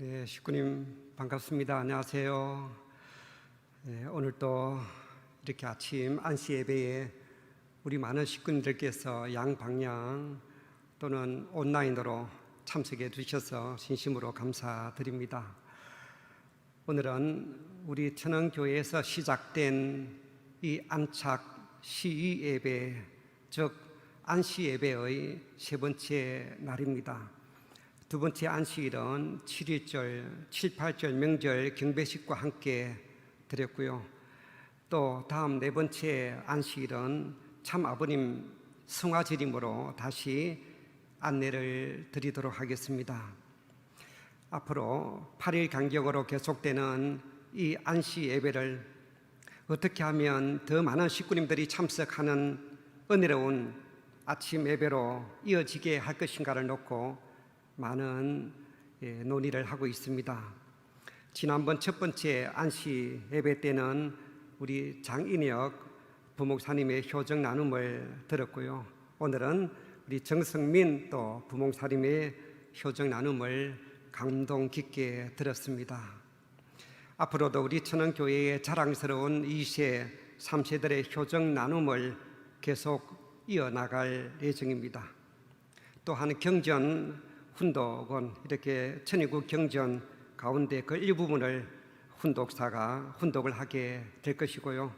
네, 식구님 반갑습니다. 안녕하세요. 네, 오늘 또 이렇게 아침 안시 예배에 우리 많은 식구님들께서 양방향 또는 온라인으로 참석해 주셔서 진심으로 감사드립니다. 오늘은 우리 천흥교회에서 시작된 이 안착 시위 예배, 즉 안시 예배의 세 번째 날입니다. 두 번째 안식일은 7일절, 7, 8절 명절 경배식과 함께 드렸고요. 또 다음 네 번째 안식일은 참 아버님 성화절임으로 다시 안내를 드리도록 하겠습니다. 앞으로 8일 간격으로 계속되는 이 안시 예배를 어떻게 하면 더 많은 식구님들이 참석하는 은혜로운 아침 예배로 이어지게 할 것인가를 놓고 많은 예, 논의를 하고 있습니다. 지난번 첫 번째 안시 예배 때는 우리 장인혁 부목사님의 효정 나눔을 들었고요. 오늘은 우리 정성민 또 부목사님의 효정 나눔을 감동 깊게 들었습니다. 앞으로도 우리 천원교회의 자랑스러운 2세, 3세들의 효정 나눔을 계속 이어나갈 예정입니다. 또한 경전 훈독은 이렇게 천의국 경전 가운데 그 일부분을 훈독사가 훈독을 하게 될 것이고요.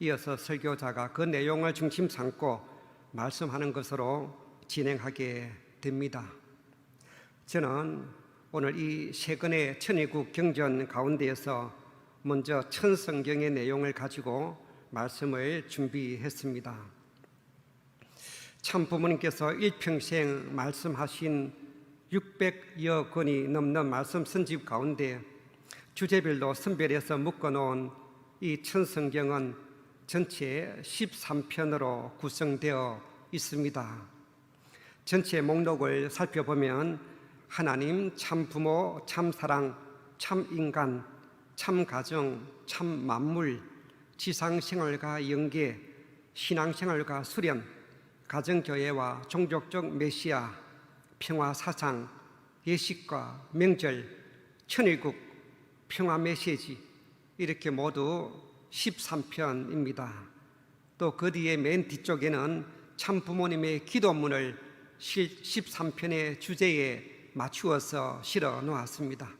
이어서 설교자가 그 내용을 중심 삼고 말씀하는 것으로 진행하게 됩니다. 저는 오늘 이 세 권의 천의국 경전 가운데에서 먼저 천성경의 내용을 가지고 말씀을 준비했습니다. 참 부모님께서 일평생 말씀하신 600여 권이 넘는 말씀 선집 가운데 주제별로 선별해서 묶어놓은 이 천성경은 전체 13편으로 구성되어 있습니다. 전체 목록을 살펴보면 하나님, 참 부모, 참 사랑, 참 인간, 참 가정, 참 만물, 지상 생활과 연계, 신앙 생활과 수련, 가정교회와 종족적 메시아, 평화 사상, 예식과 명절, 천일국, 평화 메시지 이렇게 모두 13편입니다. 또 그 뒤에 맨 뒤쪽에는 참 부모님의 기도문을 13편의 주제에 맞추어서 실어 놓았습니다.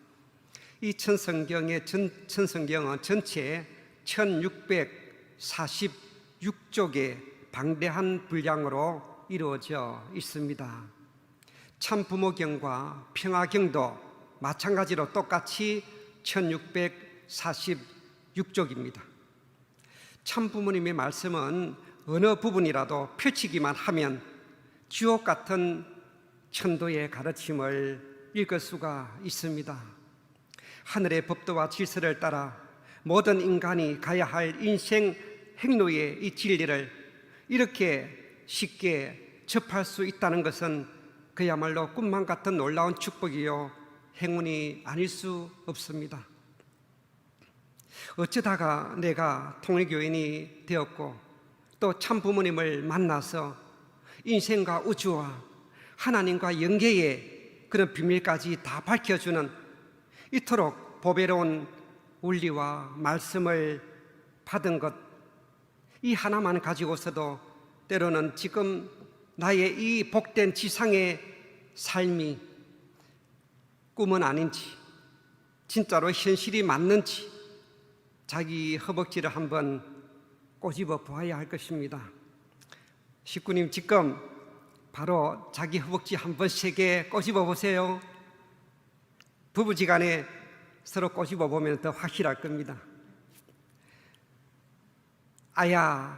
이 천성경의 전, 천성경은 전체 1646쪽의 방대한 분량으로 이루어져 있습니다. 참 부모경과 평화경도 마찬가지로 똑같이 1646쪽입니다. 참 부모님의 말씀은 어느 부분이라도 펼치기만 하면 지옥 같은 천도의 가르침을 읽을 수가 있습니다. 하늘의 법도와 질서를 따라 모든 인간이 가야 할 인생 행로의 이 진리를 이렇게 쉽게 접할 수 있다는 것은 그야말로 꿈만 같은 놀라운 축복이요 행운이 아닐 수 없습니다. 어쩌다가 내가 통일교인이 되었고 또 참 부모님을 만나서 인생과 우주와 하나님과 연계의 그런 비밀까지 다 밝혀주는 이토록 보배로운 원리와 말씀을 받은 것, 이 하나만 가지고서도 때로는 지금 나의 이 복된 지상의 삶이 꿈은 아닌지, 진짜로 현실이 맞는지, 자기 허벅지를 한번 꼬집어 보아야 할 것입니다. 식구님 지금 바로 자기 허벅지 한번 세게 꼬집어 보세요. 부부지간에 서로 꼬집어 보면 더 확실할 겁니다. 아야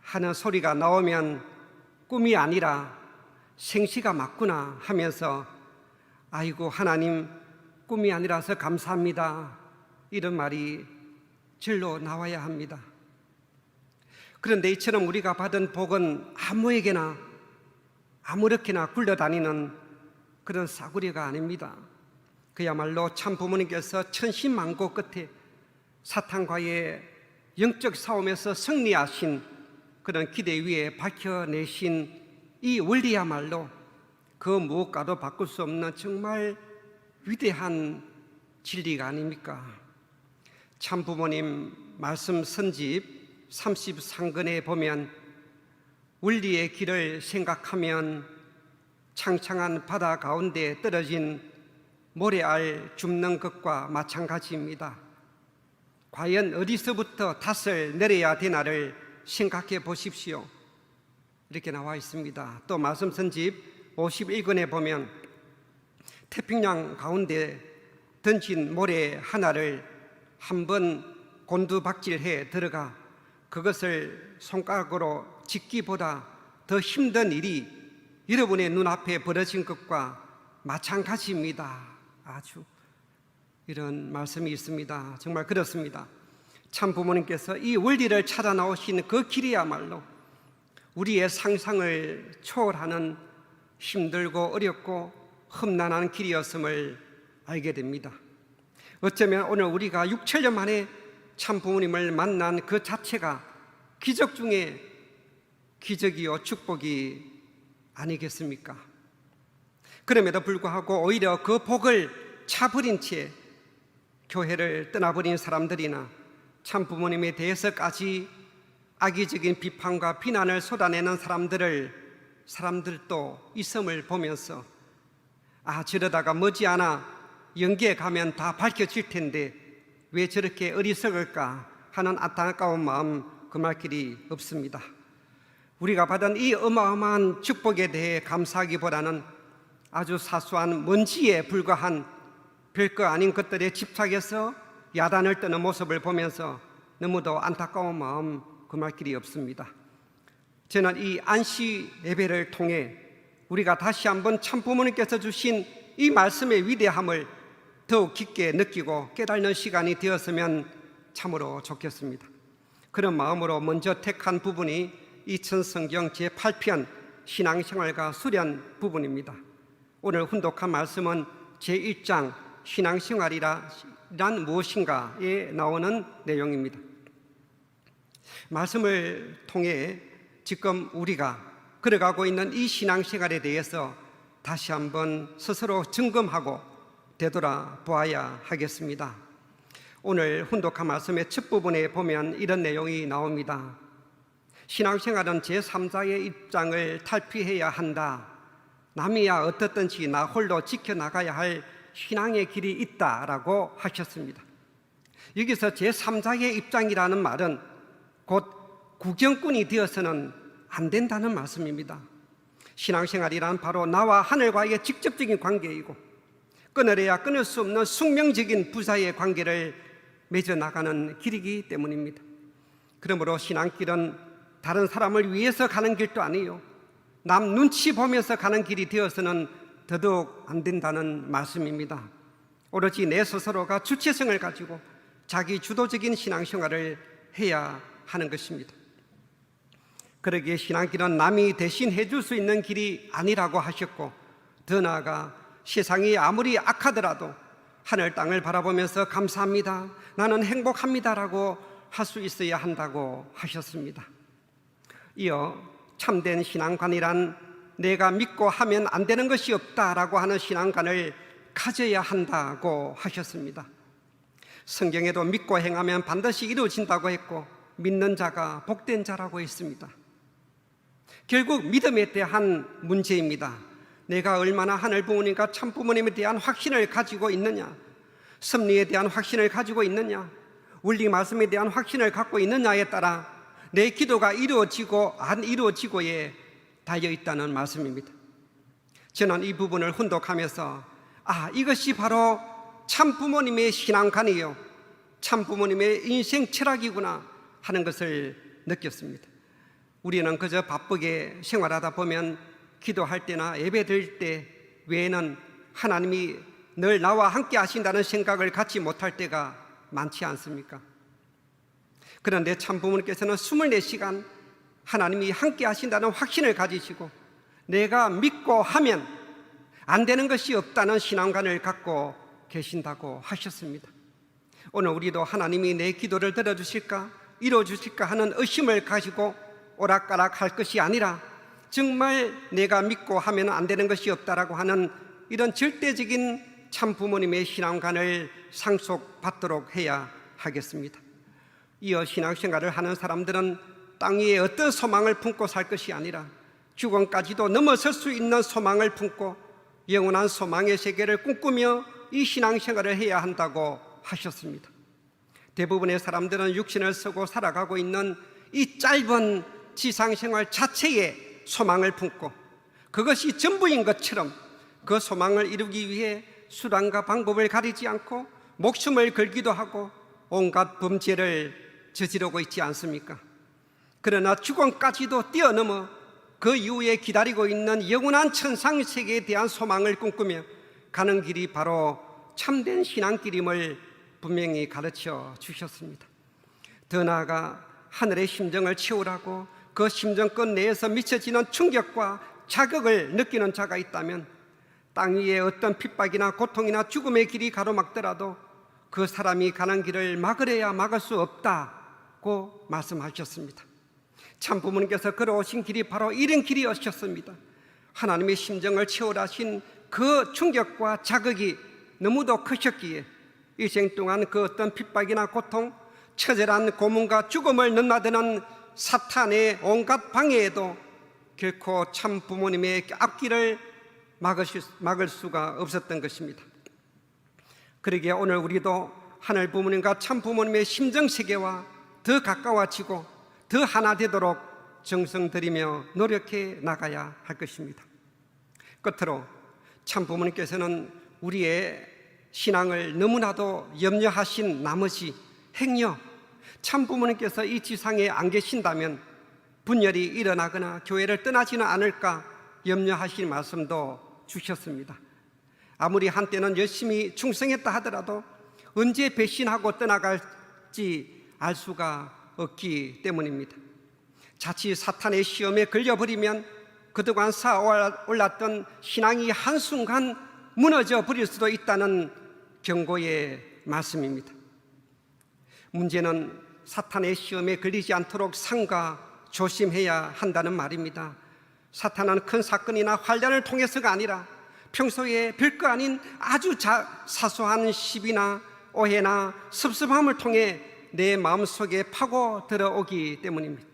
하는 소리가 나오면 꿈이 아니라 생시가 맞구나 하면서 아이고 하나님 꿈이 아니라서 감사합니다. 이런 말이 절로 나와야 합니다. 그런데 이처럼 우리가 받은 복은 아무에게나 아무렇게나 굴러다니는 그런 싸구려가 아닙니다. 그야말로 참 부모님께서 천신만고 끝에 사탄과의 영적 싸움에서 승리하신 그런 기대 위에 밝혀내신 이 원리야말로 그 무엇과도 바꿀 수 없는 정말 위대한 진리가 아닙니까? 참 부모님 말씀 선집 33권에 보면 원리의 길을 생각하면 창창한 바다 가운데 떨어진 모래알 줍는 것과 마찬가지입니다. 과연 어디서부터 탓을 내려야 되나를 생각해 보십시오. 이렇게 나와 있습니다. 또 말씀 선집 51권에 보면 태평양 가운데 던진 모래 하나를 한 번 곤두박질해 들어가 그것을 손가락으로 짓기보다 더 힘든 일이 여러분의 눈앞에 벌어진 것과 마찬가지입니다. 아주 이런 말씀이 있습니다. 정말 그렇습니다. 참 부모님께서 이 원리를 찾아 나오신 그 길이야말로 우리의 상상을 초월하는 힘들고 어렵고 험난한 길이었음을 알게 됩니다. 어쩌면 오늘 우리가 6, 7년 만에 참 부모님을 만난 그 자체가 기적 중에 기적이요 축복이 아니겠습니까? 그럼에도 불구하고 오히려 그 복을 차버린 채 교회를 떠나버린 사람들이나 참 부모님에 대해서까지 악의적인 비판과 비난을 쏟아내는 사람들을 사람들도 있음을 보면서 아 저러다가 머지않아 연기에 가면 다 밝혀질 텐데 왜 저렇게 어리석을까 하는 안타까운 마음 금할 길이 없습니다. 우리가 받은 이 어마어마한 축복에 대해 감사하기보다는 아주 사소한 먼지에 불과한 별거 아닌 것들에 집착해서 야단을 뜨는 모습을 보면서 너무도 안타까운 마음 금할 길이 없습니다. 저는 이 안시 예배를 통해 우리가 다시 한번 참 부모님께서 주신 이 말씀의 위대함을 더욱 깊게 느끼고 깨닫는 시간이 되었으면 참으로 좋겠습니다. 그런 마음으로 먼저 택한 부분이 이천성경 제8편 신앙생활과 수련 부분입니다. 오늘 훈독한 말씀은 제1장 신앙생활이란 무엇인가에 나오는 내용입니다. 말씀을 통해 지금 우리가 걸어가고 있는 이 신앙생활에 대해서 다시 한번 스스로 점검하고 되돌아 보아야 하겠습니다. 오늘 훈독한 말씀의 첫 부분에 보면 이런 내용이 나옵니다. 신앙생활은 제3자의 입장을 탈피해야 한다. 남이야 어떻든지 나 홀로 지켜나가야 할 신앙의 길이 있다라고 하셨습니다. 여기서 제3자의 입장이라는 말은 곧 구경꾼이 되어서는 안 된다는 말씀입니다. 신앙생활이란 바로 나와 하늘과의 직접적인 관계이고 끊어내야 끊을 수 없는 숙명적인 부사의 관계를 맺어 나가는 길이기 때문입니다. 그러므로 신앙길은 다른 사람을 위해서 가는 길도 아니요. 남 눈치 보면서 가는 길이 되어서는 더더욱 안 된다는 말씀입니다. 오로지 내 스스로가 주체성을 가지고 자기 주도적인 신앙생활을 해야 하는 것입니다. 그러기에 신앙길은 남이 대신 해줄 수 있는 길이 아니라고 하셨고 더 나아가 세상이 아무리 악하더라도 하늘 땅을 바라보면서 감사합니다. 나는 행복합니다라고 할 수 있어야 한다고 하셨습니다. 이어 참된 신앙관이란 내가 믿고 하면 안 되는 것이 없다라고 하는 신앙관을 가져야 한다고 하셨습니다. 성경에도 믿고 행하면 반드시 이루어진다고 했고 믿는 자가 복된 자라고 했습니다. 결국 믿음에 대한 문제입니다. 내가 얼마나 하늘 부모님과 참 부모님에 대한 확신을 가지고 있느냐, 섭리에 대한 확신을 가지고 있느냐, 원리 말씀에 대한 확신을 갖고 있느냐에 따라 내 기도가 이루어지고 안 이루어지고에 달려 있다는 말씀입니다. 저는 이 부분을 훈독하면서 아 이것이 바로 참 부모님의 신앙관이요, 참 부모님의 인생 철학이구나 하는 것을 느꼈습니다. 우리는 그저 바쁘게 생활하다 보면 기도할 때나 예배 드릴 때 외에는 하나님이 늘 나와 함께 하신다는 생각을 갖지 못할 때가 많지 않습니까? 그런데 참 부모님께서는 24시간 하나님이 함께 하신다는 확신을 가지시고 내가 믿고 하면 안 되는 것이 없다는 신앙관을 갖고 계신다고 하셨습니다. 오늘 우리도 하나님이 내 기도를 들어주실까, 이루어주실까 하는 의심을 가지고 오락가락 할 것이 아니라 정말 내가 믿고 하면 안 되는 것이 없다라고 하는 이런 절대적인 참 부모님의 신앙관을 상속받도록 해야 하겠습니다. 이어 신앙생활을 하는 사람들은 땅 위에 어떤 소망을 품고 살 것이 아니라 죽음까지도 넘어설 수 있는 소망을 품고 영원한 소망의 세계를 꿈꾸며 이 신앙생활을 해야 한다고 하셨습니다. 대부분의 사람들은 육신을 쓰고 살아가고 있는 이 짧은 지상생활 자체에 소망을 품고 그것이 전부인 것처럼 그 소망을 이루기 위해 수단과 방법을 가리지 않고 목숨을 걸기도 하고 온갖 범죄를 저지르고 있지 않습니까? 그러나 죽음까지도 뛰어넘어 그 이후에 기다리고 있는 영원한 천상 세계에 대한 소망을 꿈꾸며 가는 길이 바로 참된 신앙길임을 분명히 가르쳐 주셨습니다. 더 나아가 하늘의 심정을 채우라고 그 심정권 내에서 미쳐지는 충격과 자극을 느끼는 자가 있다면 땅 위에 어떤 핍박이나 고통이나 죽음의 길이 가로막더라도 그 사람이 가는 길을 막으려야 막을 수 없다고 말씀하셨습니다. 참 부모님께서 걸어오신 길이 바로 이런 길이었습니다. 하나님의 심정을 채우라신 그 충격과 자극이 너무도 크셨기에 이생 동안 그 어떤 핍박이나 고통, 처절한 고문과 죽음을 넘나드는 사탄의 온갖 방해에도 결코 참 부모님의 앞길을 막을 수가 없었던 것입니다. 그러기에 오늘 우리도 하늘 부모님과 참 부모님의 심정 세계와 더 가까워지고 더 하나 되도록 정성 들이며 노력해 나가야 할 것입니다. 끝으로 참 부모님께서는 우리의 신앙을 너무나도 염려하신 나머지 행여 참 부모님께서 이 지상에 안 계신다면 분열이 일어나거나 교회를 떠나지는 않을까 염려하실 말씀도 주셨습니다. 아무리 한때는 열심히 충성했다 하더라도 언제 배신하고 떠나갈지 알 수가 없기 때문입니다. 자칫 사탄의 시험에 걸려버리면 그동안 쌓아 올랐던 신앙이 한순간 무너져 버릴 수도 있다는 경고의 말씀입니다. 문제는 사탄의 시험에 걸리지 않도록 상가 조심해야 한다는 말입니다. 사탄은 큰 사건이나 환란을 통해서가 아니라 평소에 별거 아닌 아주 자, 사소한 시비나 오해나 섭섭함을 통해 내 마음속에 파고 들어오기 때문입니다.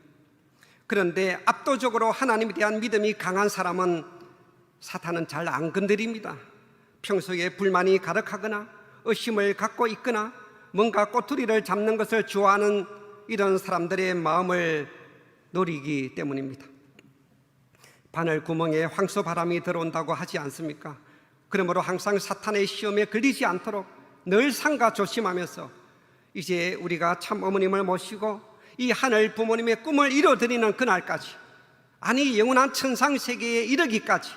그런데 압도적으로 하나님에 대한 믿음이 강한 사람은 사탄은 잘 안 건드립니다. 평소에 불만이 가득하거나 의심을 갖고 있거나 뭔가 꼬투리를 잡는 것을 좋아하는 이런 사람들의 마음을 노리기 때문입니다. 바늘 구멍에 황소 바람이 들어온다고 하지 않습니까? 그러므로 항상 사탄의 시험에 걸리지 않도록 늘 상가 조심하면서 이제 우리가 참 어머님을 모시고 이 하늘 부모님의 꿈을 이뤄드리는 그날까지 아니 영원한 천상 세계에 이르기까지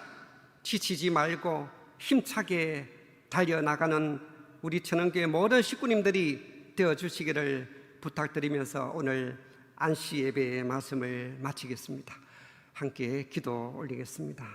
지치지 말고 힘차게 달려나가는 우리 천원교회 모든 식구님들이 되어 주시기를 부탁드리면서 오늘 안시 예배의 말씀을 마치겠습니다. 함께 기도 올리겠습니다.